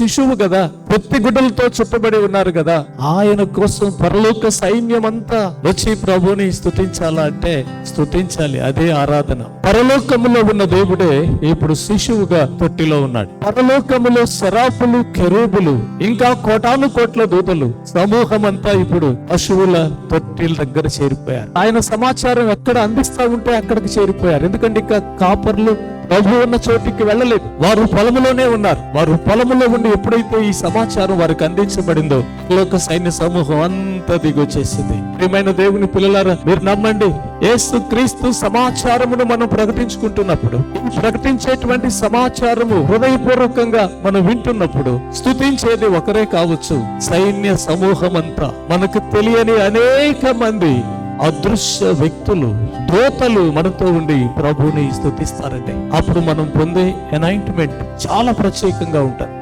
శిశువు కదా పొత్తి గుడ్డలతో చుట్టబడి ఉన్నారు కదా ఆయన కోసం పరలోక సైన్యం అంతా వచ్చి ప్రభుని స్థుతించాలా అంటే స్థుతించాలి అదే ఆరాధన. పరలోకములో ఉన్న దేవుడే ఇప్పుడు శిశువుగా తొట్టిలో ఉన్నాడు. పరలోకములో శరాపులు కెరూబులు ఇంకా కోటాను కోట్ల దూతలు సమూహం అంతా ఇప్పుడు పశువుల తొట్టిల దగ్గర చేరిపోయారు. ఆయన సమాచారం ఎక్కడ అందిస్తా ఉంటే అక్కడికి చేరిపోయారు. ఎందుకంటే ఇంకా కాపర్లు ప్రభు ఉన్న చోటికి వెళ్ళలేదు. వారు పొలములోనే ఉన్నారు. వారు పొలములో ఉండి ఎప్పుడైతే ఈ సమాచారం వారికి అందించబడిందో లోక సైన్య సమూహం అంతా దిగొచ్చేసింది ప్రియమైన దేవుని పిల్లలారా మీరు నమ్మండి ఏసు క్రీస్తు సమాచారమును మనం ప్రకటించుకుంటున్నప్పుడు ప్రకటించేటువంటి సమాచారము హృదయపూర్వకంగా మనం వింటున్నప్పుడు స్తుతించేది ఒకరే కావచ్చు సైన్య సమూహం అంతా మనకు తెలియని అనేక మంది అదృశ్య వ్యక్తులు దోతలు మనతో ఉండి ప్రభువుని స్థుతిస్తారండి. అప్పుడు మనం పొందే ఎనైంట్మెంట్ చాలా ప్రత్యేకంగా ఉంటుంది.